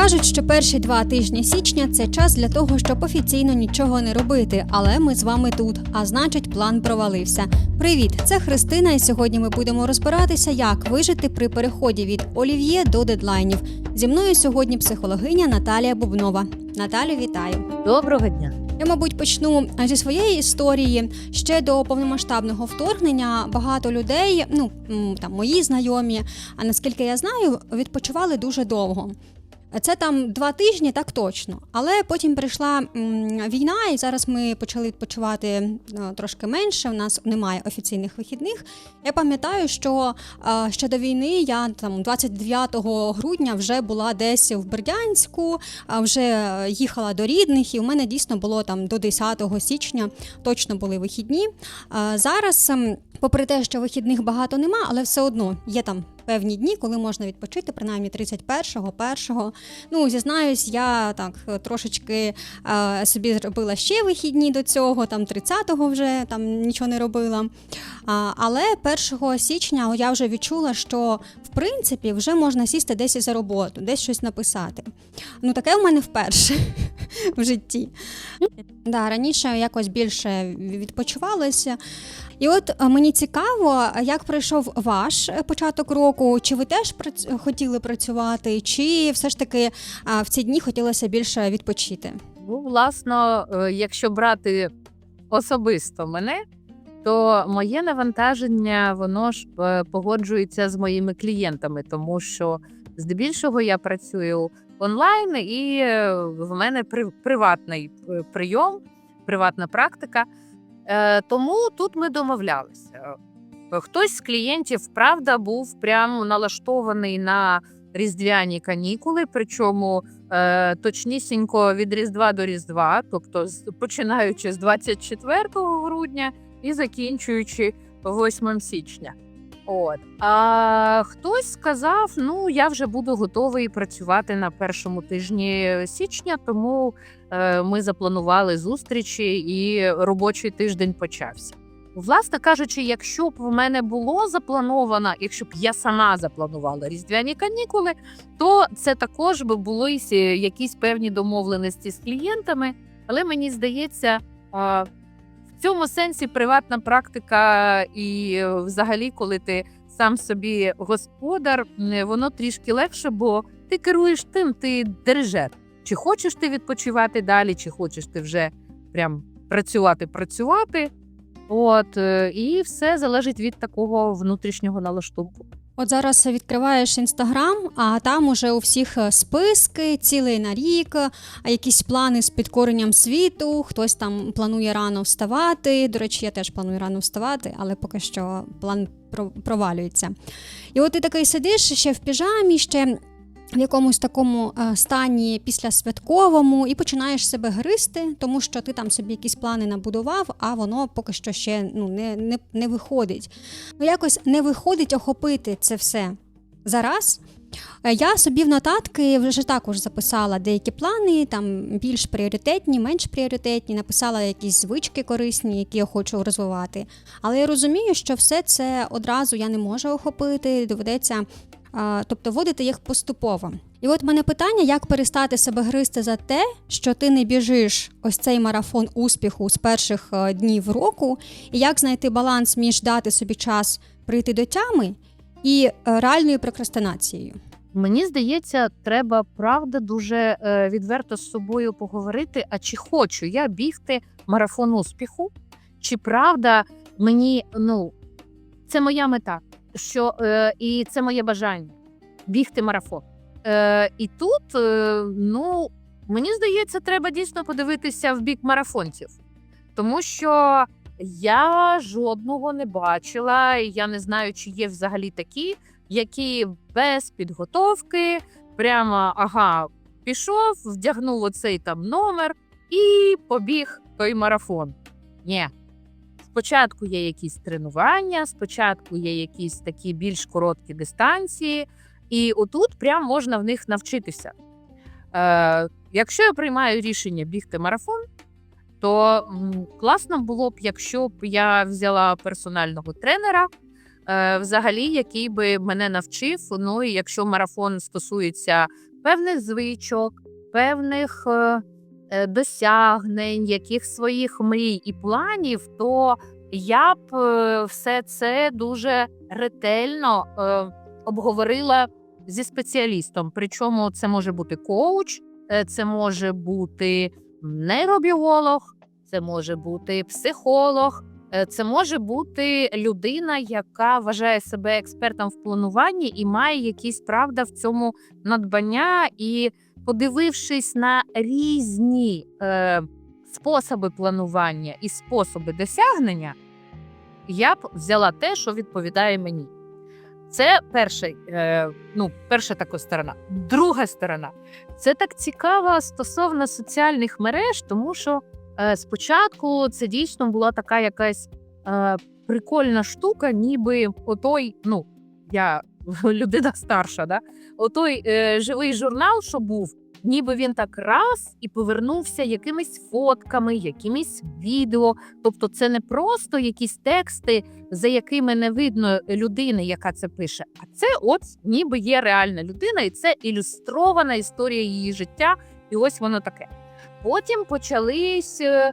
Кажуть, що перші два тижні січня це час для того, щоб офіційно нічого не робити. Але ми з вами тут. А значить, план провалився. Привіт, це Христина, і сьогодні ми будемо розбиратися, як вижити при переході від олів'є до дедлайнів. Зі мною сьогодні психологиня Наталія Бубнова. Наталю, вітаю. Доброго дня. Я, мабуть, почну зі своєї історії. Ще до повномасштабного вторгнення багато людей, ну там мої знайомі, а наскільки я знаю, відпочивали дуже довго. Це там два тижні, так точно. Але потім прийшла війна, і зараз ми почали відпочивати е, трошки менше. У нас немає офіційних вихідних. Я пам'ятаю, що е, ще до війни я там 29 грудня вже була десь в Бердянську, а вже їхала до рідних, і у мене дійсно було там до 10 січня точно були вихідні. Зараз, ем, попри те, що вихідних багато нема, але все одно є там певні дні, коли можна відпочити, принаймні 31-го, 1-го. Ну, зізнаюсь, я так е, трошечки е, собі зробила ще вихідні до цього, там 30-го вже там нічого не робила. А, але 1 січня я вже відчула, що в принципі вже можна сісти десь за роботу, десь щось написати. Ну, таке в мене вперше в житті. Да, раніше якось більше відпочивалося. І от е, мені цікаво, як пройшов ваш початок року. Чи ви теж хотіли працювати, чи все ж таки в ці дні хотілося більше відпочити? Ну, власно, е, якщо брати особисто мене, то моє навантаження воно ж е, погоджується з моїми клієнтами, тому що здебільшого я працюю онлайн, і е, в мене приватний е, прийом, приватна практика. Е, Тому тут ми домовлялися. Хтось з клієнтів, правда, був прямо налаштований на різдвяні канікули, причому точнісінько від Різдва до Різдва, тобто починаючи з 24 грудня і закінчуючи 8 січня. От. А хтось сказав: ну, я вже буду готовий працювати на першому тижні січня, тому е, ми запланували зустрічі і робочий тиждень почався. Власне кажучи, якщо б в мене було заплановано, якщо б я сама запланувала різдвяні канікули, то це також би були якісь певні домовленості з клієнтами. Але мені здається, цьому сенсі приватна практика, і е, взагалі, коли ти сам собі господар, воно трішки легше, бо ти керуєш тим, ти дирижер. Чи хочеш ти відпочивати далі, чи хочеш ти вже прям працювати, працювати. От е, і все залежить від такого внутрішнього налаштунку. От зараз відкриваєш інстаграм, а там уже у всіх е, списки, цілий на рік, а якісь плани з підкоренням світу. Хтось там планує рано вставати. До речі, я теж планую рано вставати, але поки що план провалюється. І от ти такий сидиш ще в піжамі, ще. В якомусь такому е, стані післясвятковому і починаєш себе гризти, тому що ти там собі якісь плани набудував, а воно поки що ще ну, не, не, не виходить. Ну, якось не виходить охопити це все зараз. Е, Я собі в нотатки вже також записала деякі плани, там більш пріоритетні, менш пріоритетні, написала якісь звички корисні, які я хочу розвивати. Але я розумію, що все це одразу я не можу охопити, доведеться тобто вводити їх поступово. І от мене питання, як перестати себе гризти за те, що ти не біжиш ось цей марафон успіху з перших е, днів року, і як знайти баланс між дати собі час прийти до тями і е, реальною прокрастинацією. Мені здається, треба правда дуже е, відверто з собою поговорити. А чи хочу я бігти марафон успіху? Чи правда мені ну це моя мета, що е, і це моє бажання бігти марафон. Е, і тут, е, ну мені здається, треба дійсно подивитися в бік марафонців, тому що я жодного не бачила, і я не знаю, чи є взагалі такі, які без підготовки, прямо ага, пішов, вдягнув оцей там номер і побіг той марафон. Ні. Спочатку є якісь тренування, спочатку є якісь такі більш короткі дистанції, і отут прям можна в них навчитися. Е, якщо я приймаю рішення бігти марафон, то класно було б, якщо б я взяла персонального тренера, е, взагалі, який би мене навчив. Ну і якщо марафон стосується певних звичок, певних е, досягнень, яких своїх мрій і планів, то я б е, все це дуже ретельно е, обговорила зі спеціалістом. Причому це може бути коуч, е, це може бути нейробіолог, це може бути психолог, е, це може бути людина, яка вважає себе експертом в плануванні і має якісь правда в цьому надбання. І подивившись на різні е, способи планування і способи досягнення, я б взяла те, що відповідає мені. Це перший, е, ну, перша така сторона. Друга сторона це так цікаво стосовно соціальних мереж, тому що е, спочатку це дійсно була така якась е, прикольна штука, ніби отой, ну, я людина старша, да? отой е, живий журнал, що був, ніби він так раз і повернувся якимись фотками, якимись відео. Тобто, це не просто якісь тексти, за якими не видно людини, яка це пише. А це, от ніби є реальна людина, і це ілюстрована історія її життя. І ось воно таке. Потім почались, е,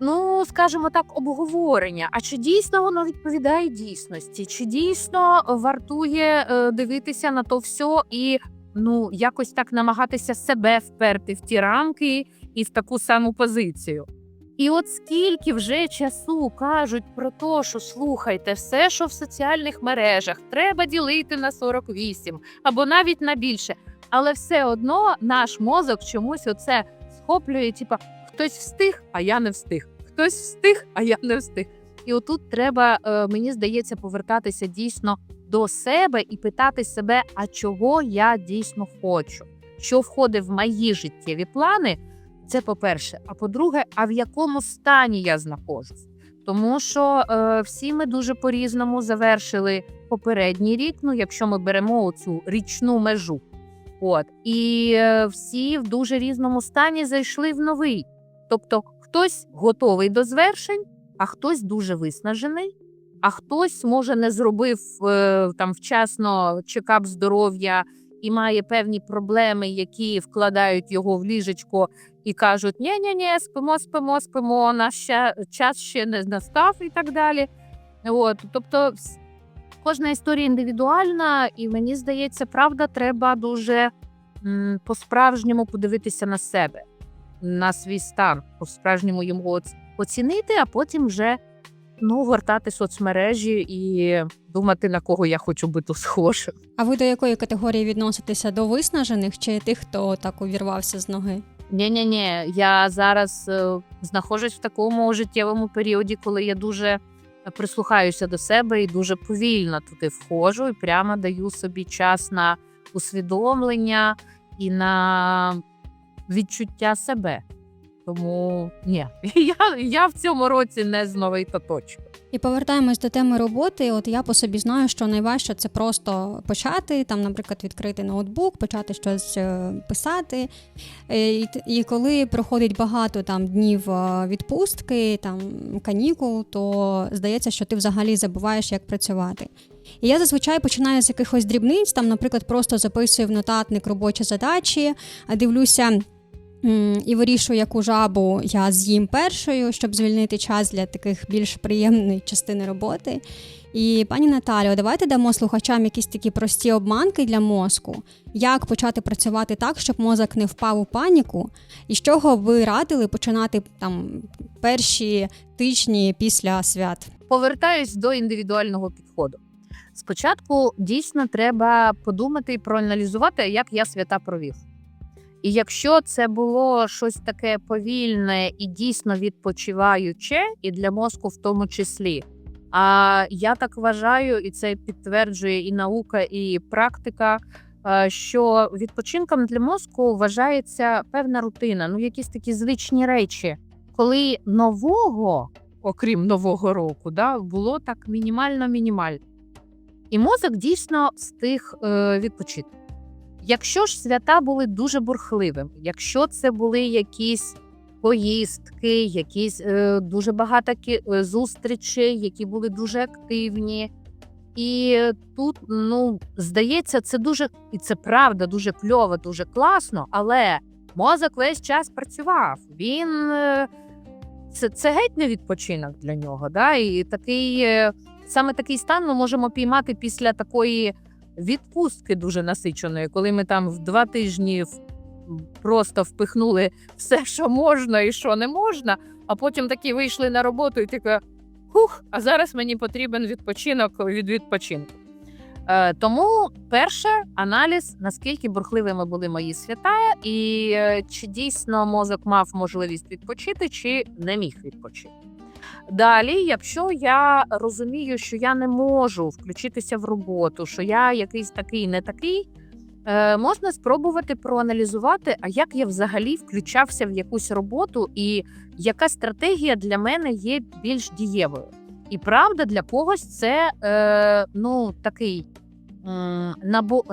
ну скажімо так, обговорення. А чи дійсно воно відповідає дійсності? Чи дійсно вартує е, дивитися на то все і ну якось так намагатися себе вперти в ті рамки і в таку саму позицію? І от скільки вже часу кажуть про те, що слухайте, все, що в соціальних мережах, треба ділити на 48 або навіть на більше. Але все одно наш мозок чомусь оце схоплює, типа хтось встиг, а я не встиг. Хтось встиг, а я не встиг. І отут треба, е, мені здається, повертатися дійсно до себе і питати себе, а чого я дійсно хочу, що входить в мої життєві плани. Це по-перше. А по-друге, а в якому стані я знаходжусь? Тому що е, всі ми дуже по-різному завершили попередній рік. Ну, якщо ми беремо цю річну межу, от і е, всі в дуже різному стані зайшли в новий. Тобто, хтось готовий до звершень, а хтось дуже виснажений, а хтось може не зробив е, там вчасно чекап здоров'я і має певні проблеми, які вкладають його в ліжечко і кажуть: ні ні ні спимо, спимо, спимо, наш ще, час ще не настав і так далі. От, тобто, кожна історія індивідуальна, і мені здається, правда, треба дуже по-справжньому подивитися на себе, на свій стан, по-справжньому йому оцінити, а потім вже ну, гортати соцмережі і думати, на кого я хочу бути схожим. А ви до якої категорії відноситеся? До виснажених чи тих, хто так увірвався з ноги? Ні, ні, ні. Я зараз е, знаходжусь в такому життєвому періоді, коли я дуже прислухаюся до себе і дуже повільно туди входжу, і прямо даю собі час на усвідомлення і на відчуття себе. Тому ні, я, я в цьому році не з нової точки. І повертаємось до теми роботи. От я по собі знаю, що найважче це просто почати, там, наприклад, відкрити ноутбук, почати щось е, писати. Е, І, і коли проходить багато там днів е, відпустки, там канікул, то здається, що ти взагалі забуваєш, як працювати. І я зазвичай починаю з якихось дрібниць, там, наприклад, просто записую в нотатник робочі задачі, дивлюся. І вирішую, яку жабу я з'їм першою, щоб звільнити час для таких більш приємної частини роботи. І пані Наталіо, давайте дамо слухачам якісь такі прості обманки для мозку, як почати працювати так, щоб мозок не впав у паніку, і з чого ви радили починати там перші тижні після свят. Повертаюсь до індивідуального підходу. Спочатку дійсно треба подумати і проаналізувати, як я свята провів. І якщо це було щось таке повільне і дійсно відпочиваюче, і для мозку в тому числі. А я так вважаю, і це підтверджує і наука, і практика, е, що відпочинком для мозку вважається певна рутина, ну якісь такі звичні речі, коли нового, окрім нового року, да, було так мінімально-мінімально. І мозок дійсно встиг е, відпочити. Якщо ж свята були дуже бурхливими, якщо це були якісь поїздки, якісь е, дуже багато е, зустрічей, які були дуже активні, І тут, ну, здається, це дуже і це правда, дуже кльово, дуже класно, але мозок весь час працював. Він е, це, це геть не відпочинок для нього. Да? І такий, е, саме такий стан ми можемо піймати після такої відпустки дуже насиченої, коли ми там в два тижні просто впихнули все, що можна і що не можна, а потім такі вийшли на роботу і таке. Хух, а зараз мені потрібен відпочинок від відпочинку. Е, тому перше аналіз, наскільки бурхливими були мої свята, і е, чи дійсно мозок мав можливість відпочити, чи не міг відпочити. Далі, якщо я розумію, що я не можу включитися в роботу, що я якийсь такий не такий, е, можна спробувати проаналізувати, а як я взагалі включався в якусь роботу, і яка стратегія для мене є більш дієвою. І правда, для когось це е, ну, такий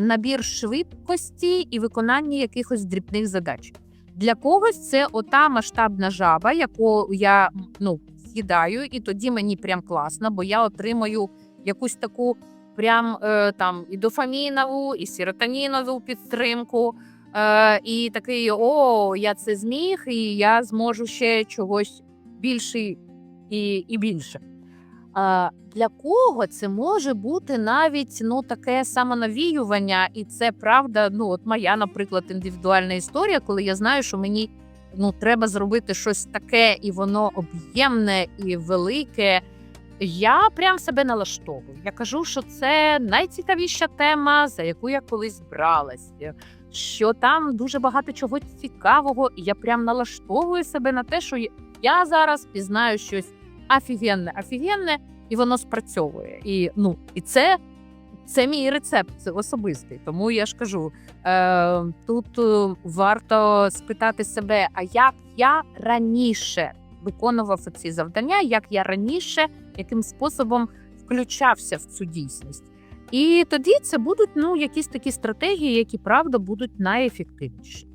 набір швидкості і виконання якихось дрібних задач. Для когось це ота масштабна жаба, яку я ну, з'їдаю, і тоді мені прям класно, бо я отримаю якусь таку прям е, там і дофамінову, і серотонінову підтримку. Е, і такий: о, я це зміг, і я зможу ще чогось більше і, і більше. А для кого це може бути навіть ну таке самонавіювання, і це правда. Ну, от моя, наприклад, індивідуальна історія, коли я знаю, що мені ну треба зробити щось таке, і воно об'ємне і велике. Я прям себе налаштовую. Я кажу, що це найцікавіша тема, за яку я колись бралась. Що там дуже багато чого цікавого, і я прям налаштовую себе на те, що я зараз пізнаю щось офігенне, офігенне, і воно спрацьовує. І ну і це, це мій рецепт це особистий. Тому я ж кажу: е, тут е, варто спитати себе, а як я раніше виконував ці завдання, як я раніше, яким способом включався в цю дійсність. І тоді це будуть ну, якісь такі стратегії, які правда будуть найефективніші.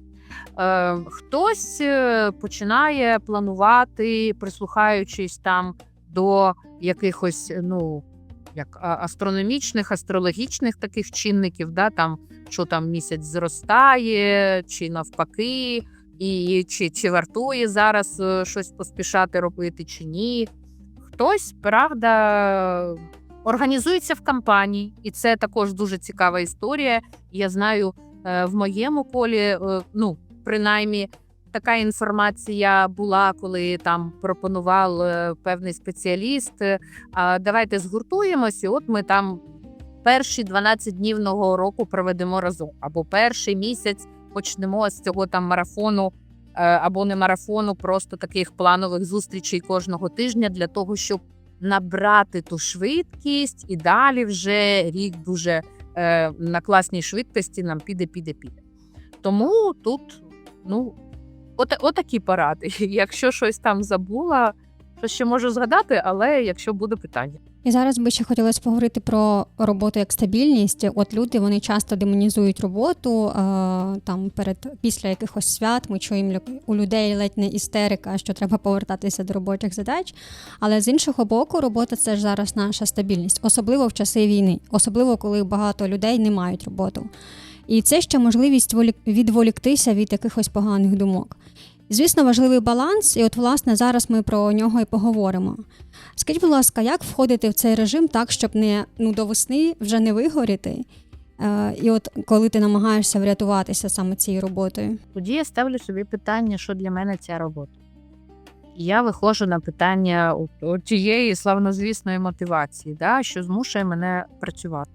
Е, хтось е, починає планувати, прислухаючись там до якихось ну, як астрономічних, астрологічних таких чинників, да, там, що там місяць зростає, чи навпаки, і чи, чи вартує зараз е, щось поспішати робити, чи ні. Хтось, правда, організується в кампанії, і це також дуже цікава історія. Я знаю, е, в моєму колі, е, ну, принаймні, така інформація була, коли там пропонував е, певний спеціаліст. е, давайте згуртуємось, і от ми там перші 12 днів нового року проведемо разом, або перший місяць почнемо з цього там марафону. е, Або не марафону, просто таких планових зустрічей кожного тижня для того, щоб набрати ту швидкість, і далі вже рік дуже е, на класній швидкості нам піде, піде, піде. Тому тут, ну, от, отакі поради. Якщо щось там забула, що ще можу згадати, але якщо буде питання. І зараз би ще хотілося поговорити про роботу як стабільність. От люди вони часто демонізують роботу там перед після якихось свят. Ми чуємо у людей ледь не істерика, що треба повертатися до робочих задач. Але з іншого боку, робота це ж зараз наша стабільність, особливо в часи війни, особливо коли багато людей не мають роботу. І це ще можливість відволіктися від якихось поганих думок. Звісно, важливий баланс, і от власне зараз ми про нього і поговоримо. Скажіть, будь ласка, як входити в цей режим так, щоб не ну до весни вже не вигоріти? Е, і от коли ти намагаєшся врятуватися саме цією роботою? Тоді я ставлю собі питання, що для мене ця робота. Я виходжу на питання тієї славнозвісної мотивації, да, що змушує мене працювати.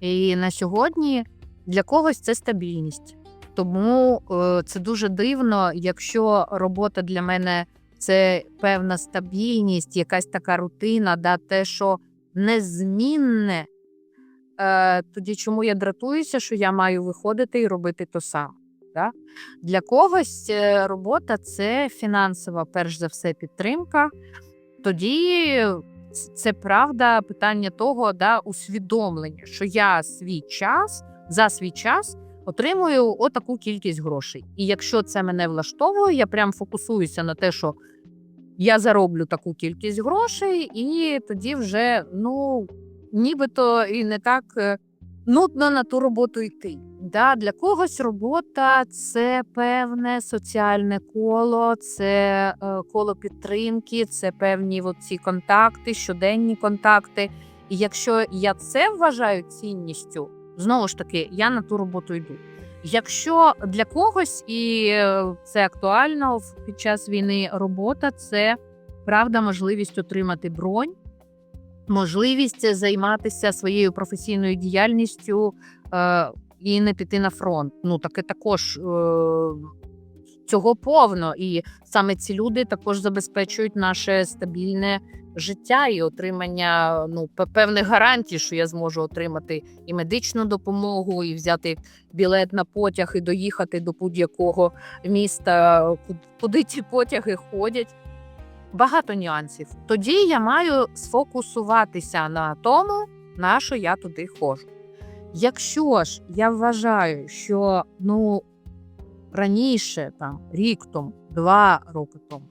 І на сьогодні для когось це стабільність. Тому е, це дуже дивно, якщо робота для мене це певна стабільність, якась така рутина, да, те, що незмінне, е, тоді чому я дратуюся, що я маю виходити і робити то саме. Да? Для когось е, робота це фінансова, перш за все, підтримка. Тоді це правда питання того, да, усвідомлення, що я свій час за свій час отримую отаку кількість грошей. І якщо це мене влаштовує, я прям фокусуюся на те, що я зароблю таку кількість грошей, і тоді вже ну нібито і не так е, нудно на ту роботу йти. Да, для когось робота це певне соціальне коло, це е, коло підтримки, це певні ці контакти, щоденні контакти. І якщо я це вважаю цінністю, знову ж таки, я на ту роботу йду. Якщо для когось і е, це актуально під час війни, робота це правда можливість отримати бронь, можливість займатися своєю професійною діяльністю е, і не піти на фронт. Ну таке також. Е, Цього повно, і саме ці люди також забезпечують наше стабільне життя і отримання ну певних гарантій, що я зможу отримати і медичну допомогу, і взяти білет на потяг, і доїхати до будь-якого міста, куди ті потяги ходять. Багато нюансів. Тоді я маю сфокусуватися на тому, на що я туди ходжу. Якщо ж я вважаю, що ну раніше, там рік тому, два роки тому,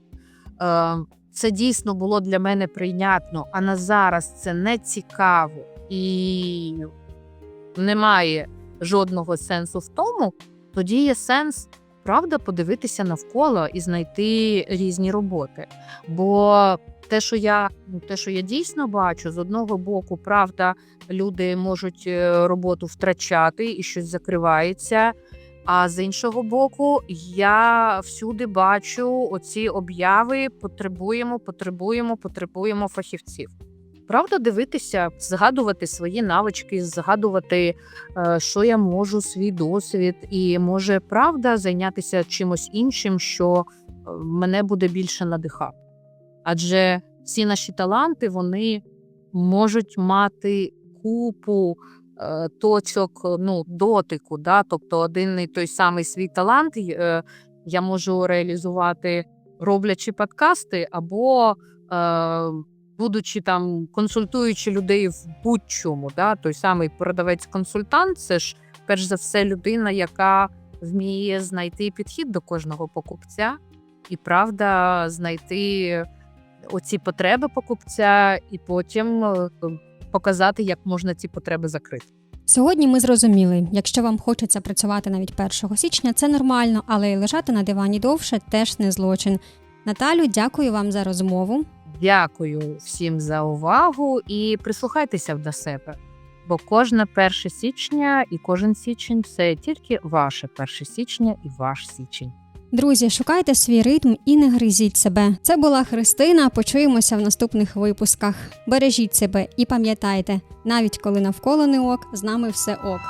е, це дійсно було для мене прийнятно, а на зараз це не цікаво і немає жодного сенсу в тому, тоді є сенс. Правда, подивитися навколо і знайти різні роботи. Бо те, що я ну, те, що я дійсно бачу, з одного боку, правда, люди можуть е, роботу втрачати і щось закривається. А з іншого боку, я всюди бачу оці обяви: потребуємо, потребуємо, потребуємо фахівців. Правда, дивитися, згадувати свої навички, згадувати, е, що я можу, свій досвід, і може правда зайнятися чимось іншим, що е, мене буде більше надихати. Адже всі наші таланти вони можуть мати купу точок ну, дотику. Да? Тобто один і той самий свій талант е, я можу реалізувати, роблячи подкасти, або е, будучи там консультуючи людей в будь-чому. Да? Той самий продавець-консультант, це ж перш за все людина, яка вміє знайти підхід до кожного покупця, і правда знайти оці потреби покупця, і потім е, показати, як можна ці потреби закрити. Сьогодні ми зрозуміли, якщо вам хочеться працювати навіть 1 січня, це нормально, але й лежати на дивані довше теж не злочин. Наталю, дякую вам за розмову. Дякую всім за увагу і прислухайтеся до себе. Бо кожне 1 січня і кожен січень це тільки ваше 1 січня і ваш січень. Друзі, шукайте свій ритм і не гризіть себе. Це була Христина. Почуємося в наступних випусках. Бережіть себе і пам'ятайте, навіть коли навколо не ок, з нами все ок.